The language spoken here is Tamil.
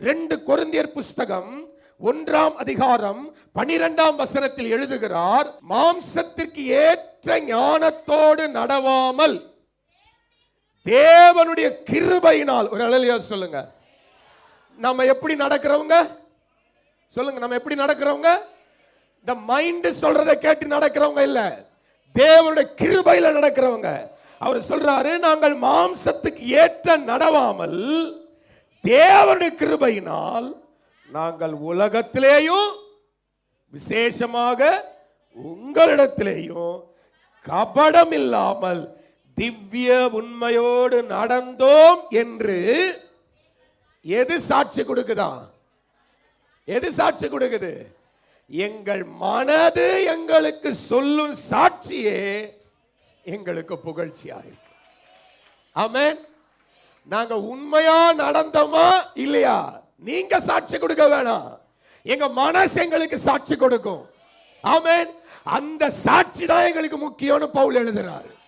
ரெண்டு கொருந்தியர் புஸ்தகம் ஒன்றாம் அதிகாரம் பனிரெண்டாம் வசனத்தில் எழுதுகிறார் மாம்சத்திற்கு ஏற்ற ஞானத்தோடு நடவாமல் தேவனுடைய கிருபையினால் ஒரு அழலியா சொல்லுங்க. நம்ம எப்படி நடக்கிறவங்க? சொல்லுங்க நம்ம எப்படி நடக்கிறவங்க? இந்த மைண்ட் சொல்றதை கேட்டு நடக்கிறவங்க இல்ல தேவனுடைய கிருபையில நடக்கிறவங்க. அவர் சொல்றாரு நாங்கள் மாம்சத்துக்கு ஏற்ற நடவாமல் தேவனுடைய கிருபையினால் நாங்கள் உலகத்திலேயும் விசேஷமாக உங்களிடத்திலேயும் கபடம் இல்லாமல் திவ்ய உண்மையோடு நடந்தோம் என்று எது சாட்சி கொடுக்குதா? எது சாட்சி கொடுக்குது? எங்கள் மனது எங்களுக்கு சொல்லும் சாட்சியே எங்களுக்கு புகழ்ச்சியா இருக்கு. ஆமென். நாங்க உண்மையா நடந்தோமா இல்லையா? நீங்க சாட்சி கொடுக்க வேணாம். எங்க மனசு எங்களுக்கு சாட்சி கொடுக்கும். ஆமேன். அந்த சாட்சி தான் எங்களுக்கு முக்கியம்னு பவுல் எழுதுறாரு.